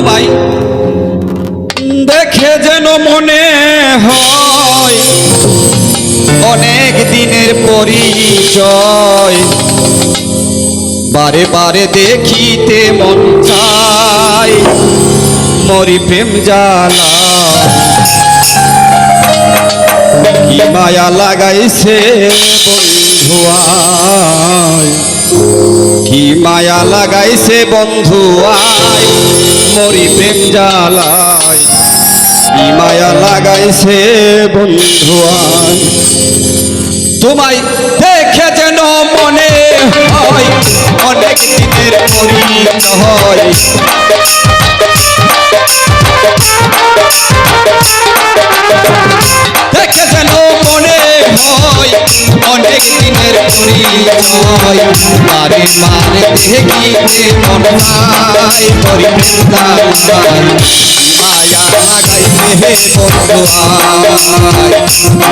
তোমায় দেখে যেন মনে হয়, অনেক দিনের পরিচয়। বারে বারে দেখিতে মন চায়, মরি প্রেম জালা কি মায়া লাগাইছে বন্ধুয়ায় কি মায়া লাগাইছে বন্ধু আয়। মরি প্রেম জালায় কি মায়া লাগাইছে বন্ধু তোমায় দেখে যেন মনে হয়, অনেক দিনের পরিচয় দেখে দিনের পরিচয় মারে মারে দেখিতে মন চায় মরি বৃন্দাবন মায়া লাগাইছে হে বন্ধু আয়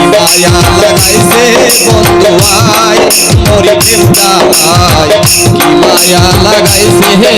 মায়া লাগাইছে বন্ধু আয় মরি বৃন্দাবন কি মায়া লাগাইছে হে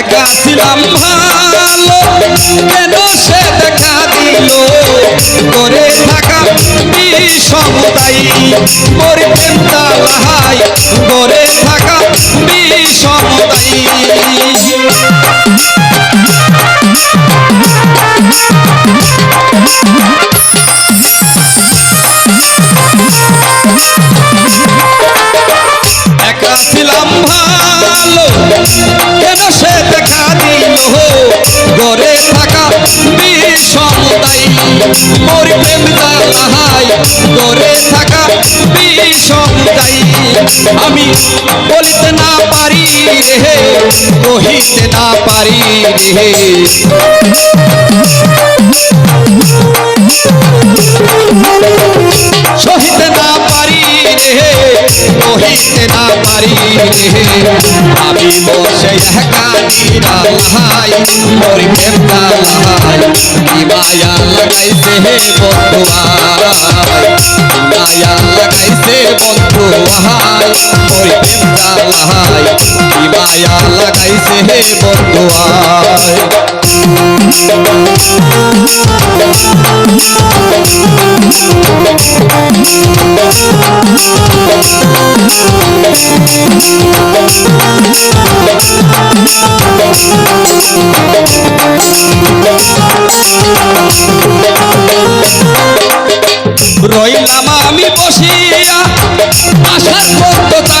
একা ছিলাম ভালো কেন সে দেখা দিল? করে করে প্রেমটা লাহাই করে থাকা বিষমতাই। একা ছিলাম ভালো, কেন সে দেখা দিল গড়ে থাকা মোর প্রেম তাহাই গড়ে থাকা বিষমতাই আমি বলিতে না পারি রে কহিতে না পারি রে কহিতে না পারি রে। আমি বসে একা নিরালাই মরি প্রেমটা লাহাই মায়া লাগাইছে হে বন্ধু লাহাই মায়া লাগাইছে হে বন্ধু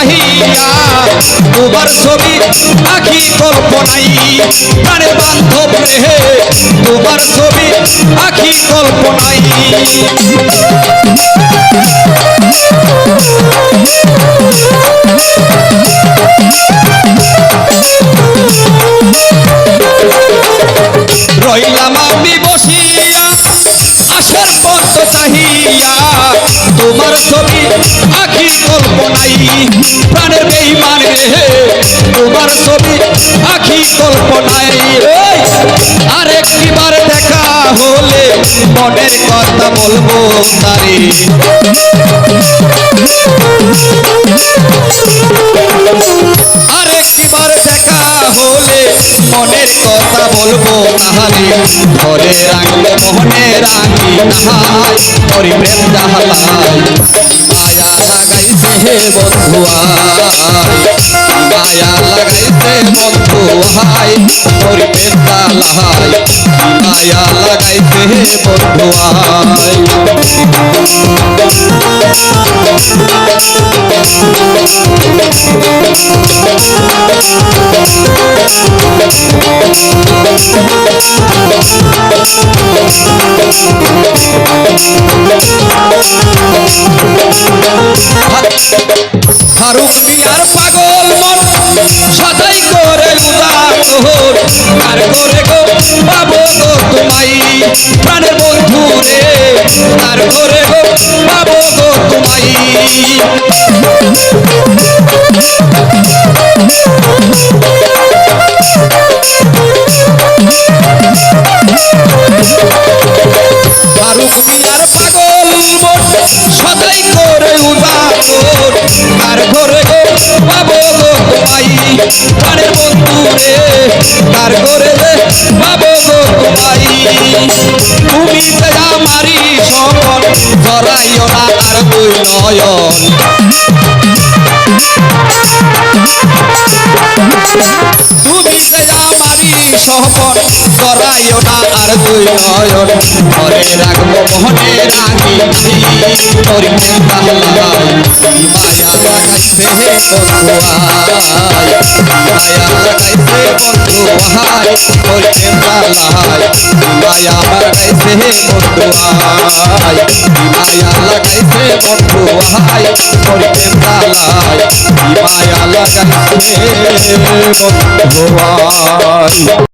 চাহিয়া তোমার ছবি আঁকি কল্পনাই। প্রাণের বান্ধব রেহে তোমার ছবি আঁকি কল্পনাই। আশার পদ্ম চাহিয়া। তোমার ছবি আখি কল্পনাই প্রাণের বেইমান। রে তোমার ছবি আখি কল্পনাই এই, আরেকটিবার দেখা হলে মনের কথা বলব তারে। মনের কথা বলব তাহারে। ঘরে রাঙলে মোহনে রাঙি নাহাই হরি প্রেম জাহালাই মায়া লাগাইছে হে বন্ধু আয় মায়া লাগাইছে বন্ধু হাই হরি প্রেম জাহালাই মায়া লাগাইছে হে বন্ধু আয় ফারুক মিয়ার পাগল মন সদাই করে উদাহরণ আর করে গো, পাবো গো তোমাই প্রাণের বন্ধু রে আর করে প্রাণের বন্ধু তার করে দে পাবো গো ভাই। তুমি যে আমারি সকল জরাইও না আর দুই নয়ন আর দুই নয়ন ঘরে রাখব মোহনে রাখি তোর মায়া লাগাইছে মায়া লাগাইছে বন্ধুয়াই তোর পাল্লাই মায়া লাগাইছে হে বন্ধুয়াই মায়া লাগাইছে বন্ধুয়াই তোর পাল্লাই মায়া লাগাইছে বন্ধুয়াই